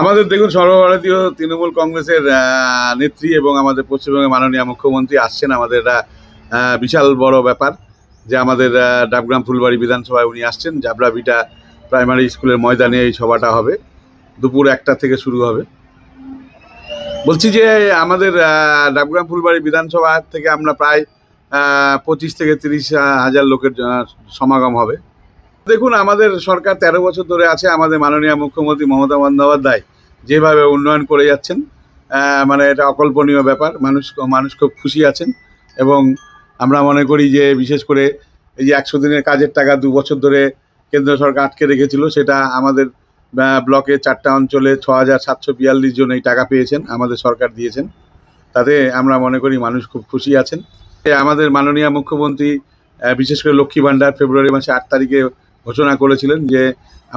আমাদের দেখুন সর্বভারতীয় তৃণমূল কংগ্রেসের নেত্রী এবং আমাদের পশ্চিমবঙ্গের মাননীয় মুখ্যমন্ত্রী আসছেন। আমাদের বিশাল বড় ব্যাপার যে আমাদের ডাবগ্রাম ফুলবাড়ি বিধানসভায় উনি আসছেন। জাবরাবিটা প্রাইমারি স্কুলের ময়দানে এই সভাটা হবে। দুপুর একটা থেকে শুরু হবে। বলছি যে আমাদের ডাবগ্রাম ফুলবাড়ি বিধানসভা থেকে আমরা প্রায় পঁচিশ থেকে তিরিশ হাজার লোকের সমাগম হবে। দেখুন, আমাদের সরকার তেরো বছর ধরে আছে, আমাদের মাননীয় মুখ্যমন্ত্রী মমতা বন্দ্যোপাধ্যায় যেভাবে উন্নয়ন করে যাচ্ছেন মানে এটা অকল্পনীয় ব্যাপার, মানুষ মানুষ খুব খুশি আছেন এবং আমরা মনে করি যে বিশেষ করে এই যে একশো দিনের কাজের টাকা দু বছর ধরে কেন্দ্র সরকার আটকে রেখেছিল, সেটা আমাদের ব্লকে চারটা অঞ্চলে ছ হাজার সাতশো বিয়াল্লিশ জন এই টাকা পেয়েছেন, আমাদের সরকার দিয়েছেন। তাতে আমরা মনে করি মানুষ খুব খুশি আছেন। আমাদের মাননীয় মুখ্যমন্ত্রী বিশেষ করে লক্ষ্মী ভাণ্ডার ফেব্রুয়ারি মাসে আট তারিখে ঘোষণা করেছিলেন যে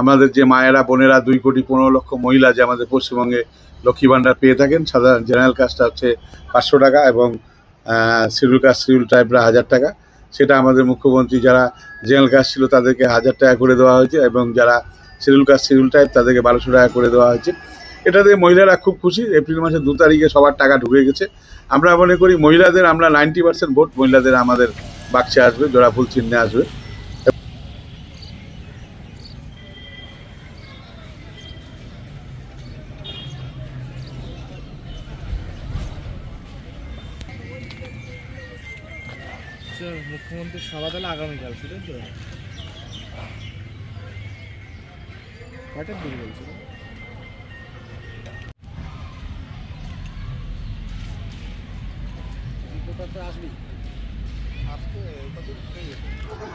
আমাদের যে মায়েরা, বোনেরা দুই কোটি পনেরো লক্ষ মহিলা যে আমাদের পশ্চিমবঙ্গে লক্ষ্মী ভাণ্ডার পেয়ে থাকেন, সাধারণ জেনারেল কাস্টটা হচ্ছে পাঁচশো টাকা এবং শিডিউল কাস্ট শিডিউল ট্রাইবরা হাজার টাকা। সেটা আমাদের মুখ্যমন্ত্রী যারা জেনারেল কাস্ট ছিল তাদেরকে হাজার টাকা করে দেওয়া হয়েছে এবং যারা শিডিউল কাস্ট শিডিউল টাইপ তাদেরকে বারোশো টাকা করে দেওয়া হয়েছে। এটাতে মহিলারা খুব খুশি। এপ্রিল মাসের দু তারিখে সবার টাকা ঢুকে গেছে। আমরা মনে করি মহিলাদের আমরা নাইনটি পার্সেন্ট ভোট, মহিলাদের আমাদের বাক্সে আসবে, জোড়া ফুল চিহ্নে আসবে। মুখ্যমন্ত্রীর সভা তাহলে আগামীকাল তো। কয়টার দিকে বলছিল?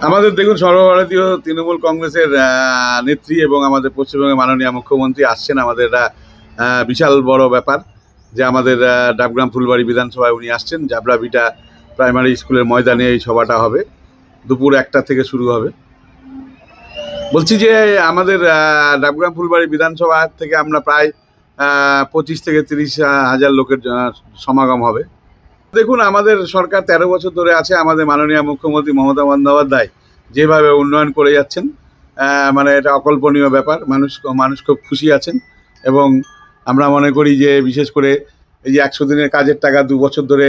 আমাদের দেখুন, সর্বভারতীয় তৃণমূল কংগ্রেসের নেত্রী এবং আমাদের পশ্চিমবঙ্গের মাননীয় মুখ্যমন্ত্রী আসছেন। আমাদের বিশাল বড় ব্যাপার যে আমাদের ডাবগ্রাম ফুলবাড়ি বিধানসভায় উনি আসছেন। জাবরাবিটা প্রাইমারি স্কুলের ময়দানে এই সভাটা হবে। দুপুর একটা থেকে শুরু হবে। বলছি যে, আমাদের ডাবগ্রাম ফুলবাড়ি বিধানসভা থেকে আমরা প্রায় পঁচিশ থেকে তিরিশ হাজার লোকের সমাগম হবে। দেখুন, আমাদের সরকার তেরো বছর ধরে আছে। আমাদের মাননীয় মুখ্যমন্ত্রী মমতা বন্দ্যোপাধ্যায় যেভাবে উন্নয়ন করে যাচ্ছেন মানে এটা অকল্পনীয় ব্যাপার। মানুষ মানুষ খুব খুশি আছেন এবং আমরা মনে করি যে, বিশেষ করে এই যে একশো দিনের কাজের টাকা দু বছর ধরে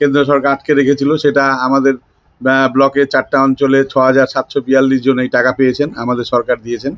কেন্দ্র সরকার আটকে রেখেছিল, সেটা আমাদের ব্লকে চারটা অঞ্চলে ছ হাজার সাতশো বিয়াল্লিশ জন এই টাকা পেয়েছেন, আমাদের সরকার দিয়েছেন।